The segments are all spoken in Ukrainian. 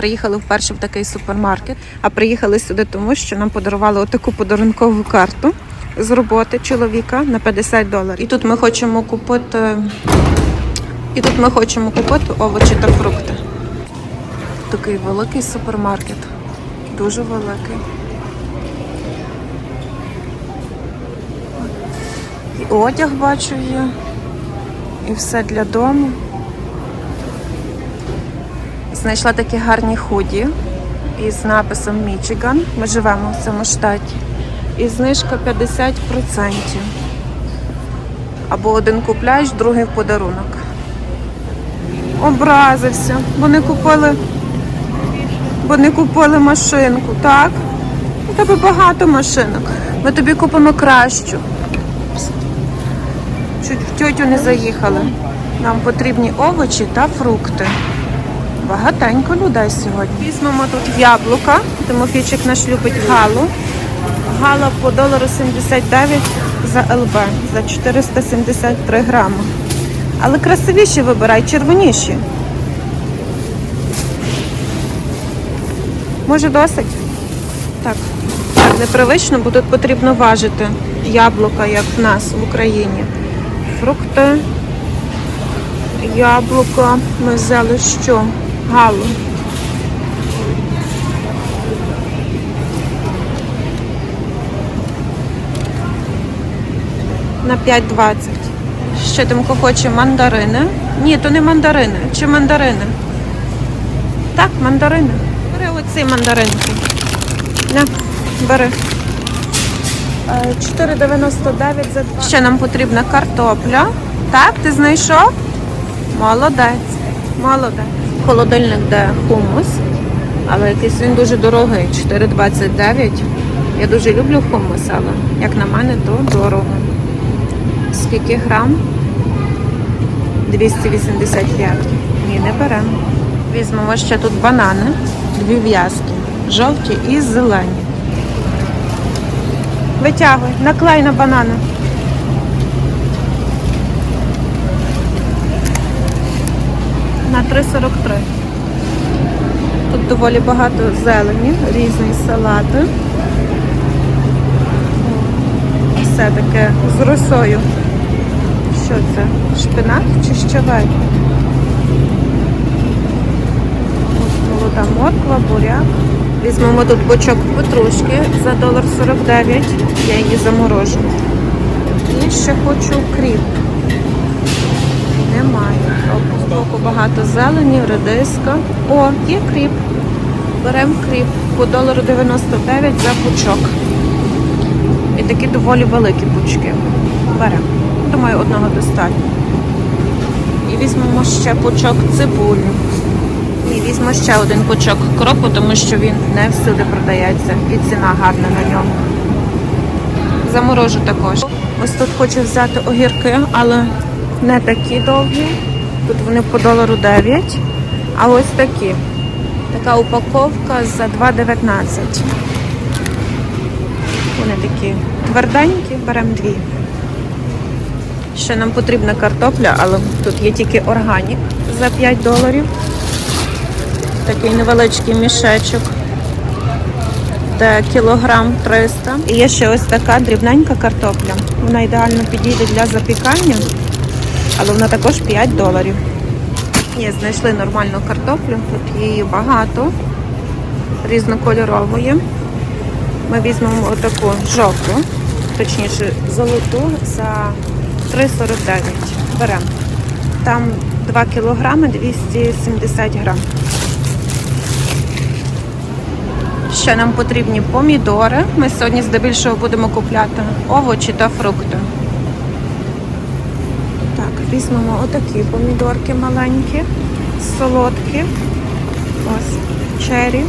приїхали вперше в такий супермаркет, а приїхали сюди тому, що нам подарували отаку подарункову карту з роботи чоловіка на 50 доларів. І тут ми хочемо купити. І тут ми хочемо купити овочі та фрукти. Такий великий супермаркет. Дуже великий. І одяг бачу є. І все для дому. Знайшла такі гарні худі із написом Мічиган. Ми живемо в цьому штаті. І знижка 50%. Або один купляєш, другий в подарунок. Образився. Вони купили. Вони купили машинку, так? У тебе багато машинок. Ми тобі купимо кращу. Чуть в тьотю не заїхали. Нам потрібні овочі та фрукти. Багатенько людей сьогодні. Візьмемо тут яблука. Тимофійчик наш любить галу. Гала по долару 79 за ЛБ за 473 грами. Але красивіші вибирай, червоніші. Може досить? Так. Так, непривично, бо тут потрібно важити яблука, як в нас в Україні. Фрукти, яблука. Взяли що? Галу. На 5,20. Ще Тимко хоче мандарини. Ні, то не мандарини. Чи мандарини? Так, мандарини. Бери оці мандаринки. На, бери. Е, 4,99 за два. Ще нам потрібна картопля. Так, ти знайшов? Молодець. Молодець. Холодильник, де хумус, але якийсь він дуже дорогий. 4,29. Я дуже люблю хумус, але як на мене, то дорого. Скільки грам? 285. Ні, не беремо. Візьмемо ще тут банани, дві в'язки, жовті і зелені. Витягуй, наклей на банани. На 3,43. Тут доволі багато зелені, різні салати. Все таке з росою. Що це? Шпинат чи щавель? Молода морква, буряк. Візьмемо тут бочок петрушки за долар 49. Я її заморожу. І ще хочу кріп. Немає. З боку багато зелені, редиска. О, є кріп. Беремо кріп по долару 99 за пучок. І такі доволі великі пучки. Беремо. Думаю, одного достатньо. І візьмемо ще пучок цибулі. І візьмемо ще один пучок кропу, тому що він не всюди продається. І ціна гарна на ньому. Заморожу також. Ось тут хочу взяти огірки, але не такі довгі. Тут вони по долару 9. А ось такі. Така упаковка за 2,19. Вони такі тверденькі, беремо дві. Ще нам потрібна картопля, але тут є тільки органік за 5 доларів. Такий невеличкий мішечок. Де кілограм 300. І є ще ось така дрібненька картопля. Вона ідеально підійде для запікання, але вона також 5 доларів. Ні, знайшли нормальну картоплю, тут її багато, різнокольорової. Ми візьмемо отаку жовту, точніше золоту за 3,49. Беремо. Там 2 кілограми 270 грам. Ще нам потрібні помідори. Ми сьогодні здебільшого будемо купляти овочі та фрукти. Візьмемо отакі помідорки маленькі, солодкі. Ось чері.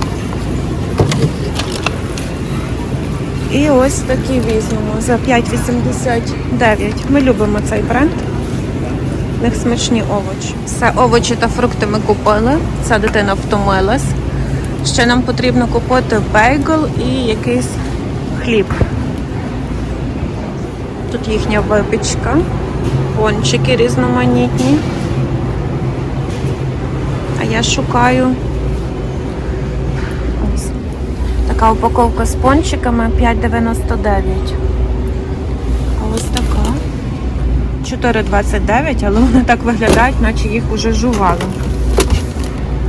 І ось такі візьмемо за 5,89. Ми любимо цей бренд. В них смачні овочі. Все, овочі та фрукти ми купили. Ця дитина втомилась. Ще нам потрібно купити бейгл і якийсь хліб. Тут їхня випічка, пончики різноманітні. А я шукаю Така упаковка з пончиками 5,99. А ось така. 4,29, але вони так виглядають, наче їх уже жували.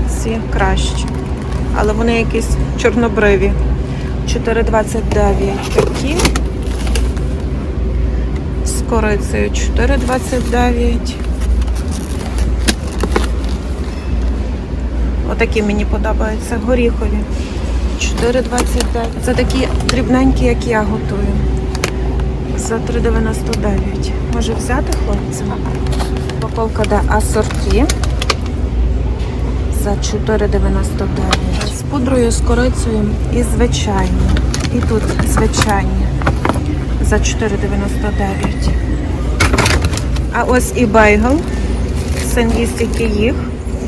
Ці кращі. Але вони якісь чорнобриві. 4,29 такі. Корицею 4,29. Отакі мені подобаються, горіхові. 4,29. Це такі дрібненькі, як я готую. За 3,99. Може взяти хлопцям? Упаковка де асорті. За 4,99. З пудрою, з корицею і звичайні. І тут звичайні. За 4,99. А ось і бейгл. Син їсть тільки їх.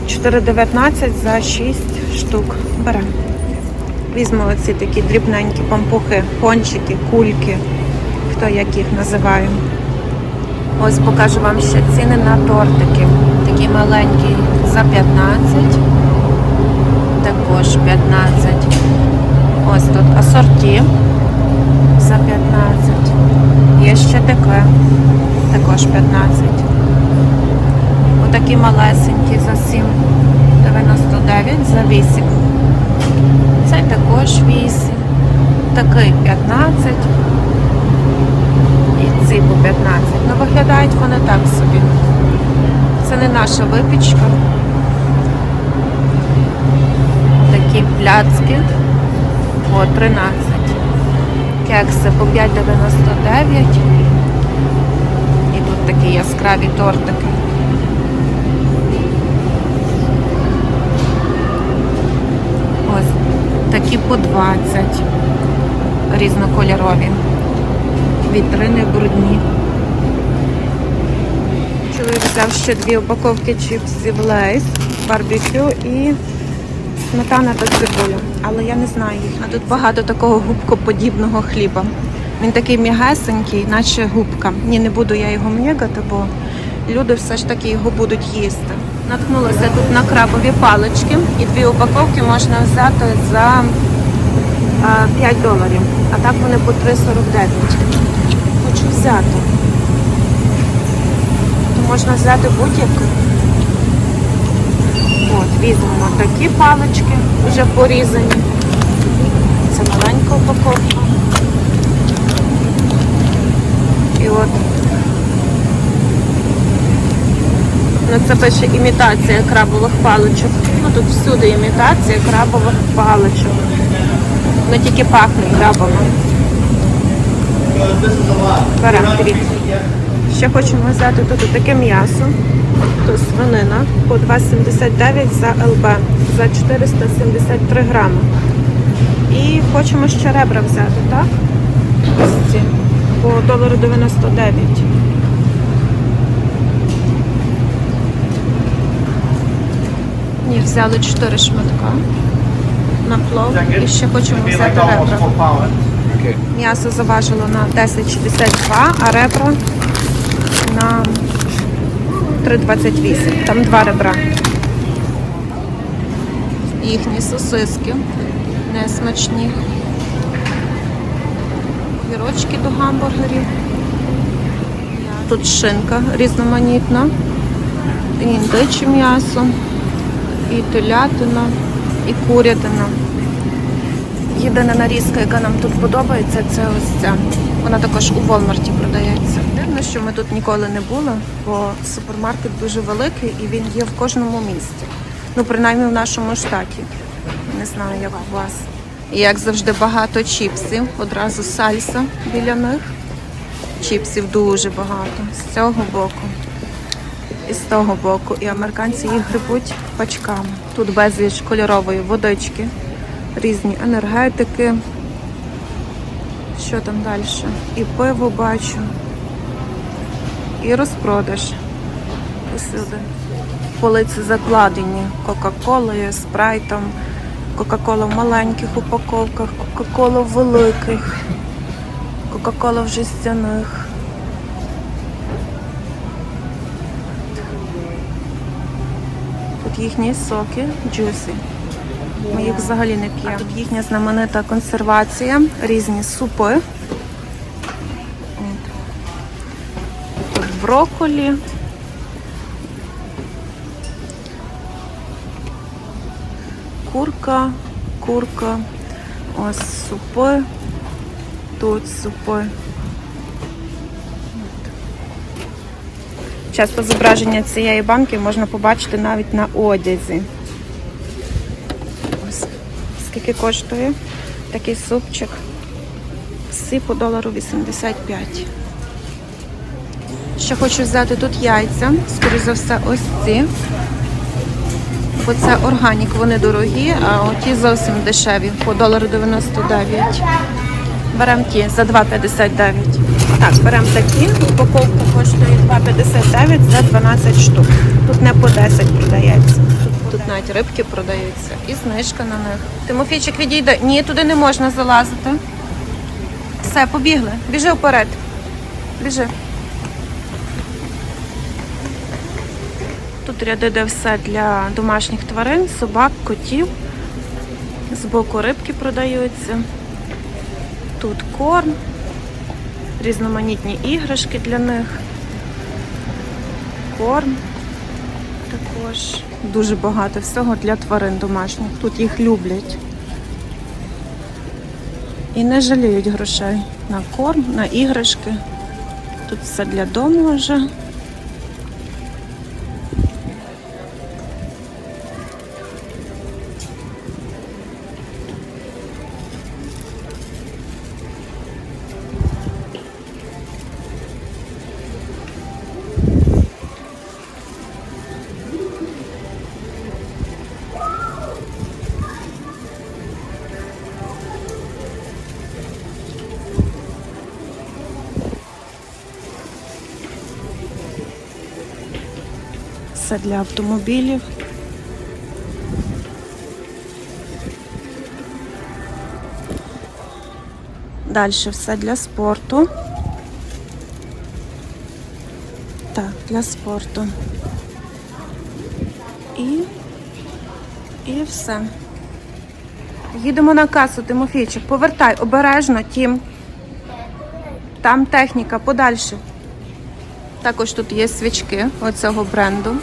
4,19 за 6 штук. Беремо. Візьму оці такі дрібненькі пампухи, пончики, кульки, хто як їх називає. Ось покажу вам ще ціни на тортики. Такі маленькі за 15. Також 15. Ось тут асорті за 15. Ще таке. Також 15. Отакі малесенькі за 7,99 за 8. Цей також 8. Такий 15. І ці по 15. Ну виглядають вони так собі. Це не наша випічка. Такі пляцки по 13. Кекси по 5,99. І тут такі яскраві тортики. Ось такі по 20. Різнокольорові. Вітрини брудні. Чоловік взяв ще дві упаковки чіпсів Лейс, барбекю і сметана та цибуля. Але я не знаю їх. А тут багато такого губкоподібного хліба. Він такий м'ягесенький, наче губка. Ні, не буду я його м'ягати, бо люди все ж таки його будуть їсти. Наткнулася тут на крабові палички і дві упаковки можна взяти за 5 доларів. А так вони по 3,49. Хочу взяти. То можна взяти будь-яку. От, візьмемо такі палички, вже порізані. Це маленька упаковка. І от. Ну, це пише імітація крабових паличок. Ну тут всюди імітація крабових паличок. Вони тільки пахнуть крабами. Беремо дивіться. Ще хочемо взяти тут таке м'ясо. Тут свинина по 2,79 за ЛБ за 473 грами. І хочемо ще ребра взяти, так? Ось ці по долару 99. Ні, взяли 4 шматка на плов і ще хочемо взяти ребра. М'ясо заважило на 10,62, а ребра на 3,28. Там два ребра. Їхні сосиски несмачні. Гірочки до гамбургерів. Тут шинка різноманітна. І індиче м'ясо, і телятина, і курятина. Єдина нарізка, яка нам тут подобається, це ось ця. Вона також у Walmart продається. Що ми тут ніколи не були, бо супермаркет дуже великий і він є в кожному місті. Ну, принаймні в нашому штаті. Не знаю, як у вас. І як завжди, багато чіпсів. Одразу сальса біля них. Чіпсів дуже багато. З цього боку. І з того боку. І американці їх грибуть пачками. Тут безліч кольорової водички різні енергетики. Що там далі? І пиво бачу. І розпродаж. Усюди. Полиці закладені Кока-Колою, спрайтом, Кока-Кола в маленьких упаковках, Кока-Кола в великих, Кока-Кола в жестяних. Тут їхні соки, джусі. Ми їх взагалі не п'ємо. Тут їхня знаменита консервація, різні супи. Брокколі. Курка, курка. Ось супи. Тут супи. Часто зображення цієї банки можна побачити навіть на одязі. Ось скільки коштує такий супчик. Всі по долару 85. Ще хочу взяти тут яйця, скоріш за все, ось ці. Бо це органік, вони дорогі, а оті зовсім дешеві, по долару 99. Беремо ті за 2,59. Так, беремо такі. Упаковка коштує 2,59 за 12 штук. Тут не по 10 продається. Тут, тут навіть рибки продаються і знижка на них. Тимофійчик відійде. Ні, туди не можна залазити. Все, побігли. Біжи вперед. Біжи. Тут ряди, де все для домашніх тварин, собак, котів. Збоку рибки продаються. Тут корм, різноманітні іграшки для них. Корм також. Дуже багато всього для тварин домашніх. Тут їх люблять. І не жаліють грошей на корм, на іграшки. Тут все для дому вже. Все для автомобілів. Далі все для спорту. Так, для спорту. І, і все. Їдемо на касу, Тимофійчик. Повертай обережно, тім. Там техніка подальше. Також тут є свічки оцього бренду.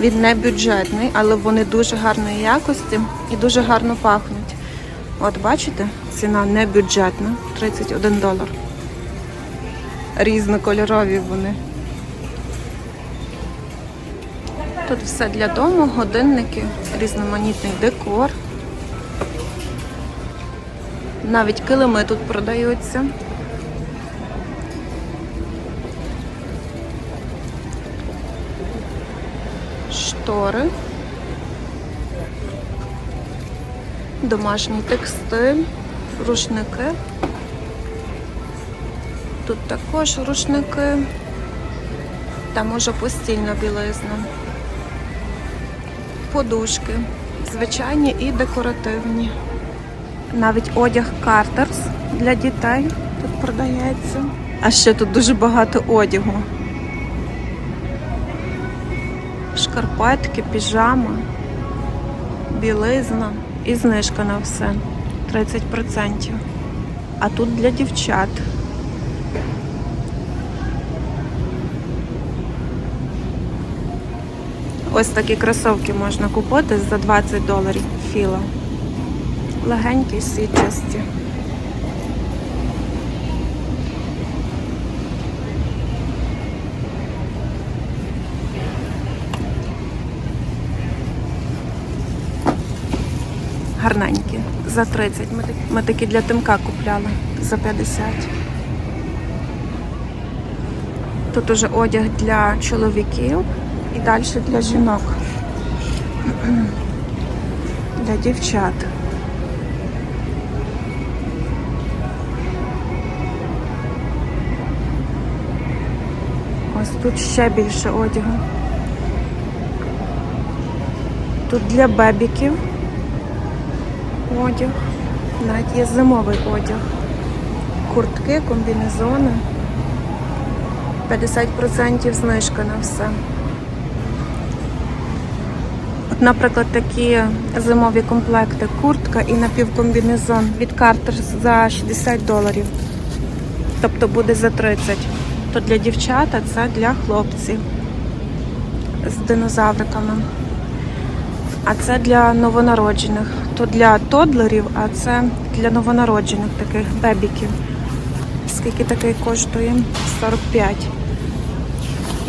Він не бюджетний, але вони дуже гарної якості і дуже гарно пахнуть. От бачите, ціна не бюджетна 31 долар. Різнокольорові вони. Тут все для дому, годинники, різноманітний декор. Навіть килими тут продаються. Штори, домашній текстиль, рушники. Тут також рушники, там може постільна білизна, подушки, звичайні і декоративні. Навіть одяг Картерс для дітей тут продається. А ще тут дуже багато одягу. Шкарпетки, піжама, білизна і знижка на все 30%. А тут для дівчат. Ось такі кросовки можна купити за 20 доларів філа. Легенькі сітчасті. Гарненькі. За 30. Ми такі, для тимка купляли за 50. Тут уже одяг для чоловіків і далі для жінок. Для дівчат. Ось тут ще більше одягу. Тут для бебіків одяг. Навіть є зимовий одяг. Куртки, комбінезони. 50% знижка на все. От, наприклад, такі зимові комплекти, куртка і напівкомбінезон від Carter за 60 доларів. Тобто буде за 30. То для дівчат, а це для хлопців з динозавриками. А це для новонароджених. То для тодлерів, а це для новонароджених таких бебіків. Скільки такий коштує? 45.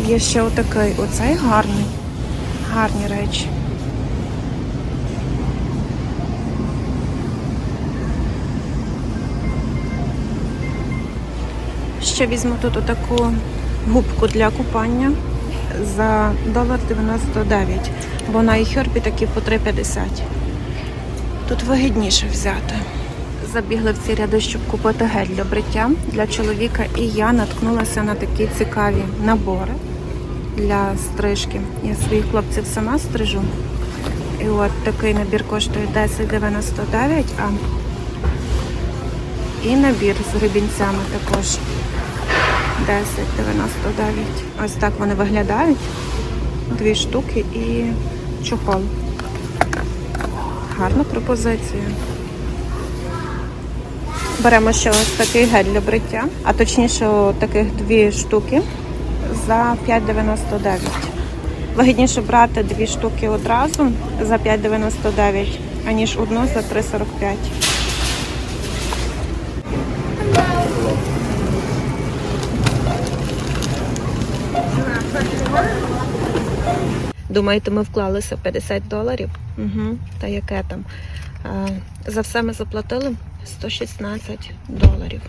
Є ще отакий. Оцей гарний. Гарні речі. Ще візьму тут отаку губку для купання за долар 99, бо на iHerb такі по 3,50. Тут вигідніше взяти. Забігли в ці ряди, щоб купити гель для бриття для чоловіка, і я наткнулася на такі цікаві набори для стрижки. Я своїх хлопців сама стрижу. І от такий набір коштує 10,99, а і набір з гребінцями також 10,99. Ось так вони виглядають. Дві штуки і чохол. Гарна пропозиція. Беремо ще ось такий гель для бриття, а точніше таких дві штуки за 5,99. Вигідніше брати дві штуки одразу за 5,99, аніж одну за 3,45. Думаєте, ми вклалися 50 доларів? Угу. Та яке там? За все ми заплатили 116 доларів.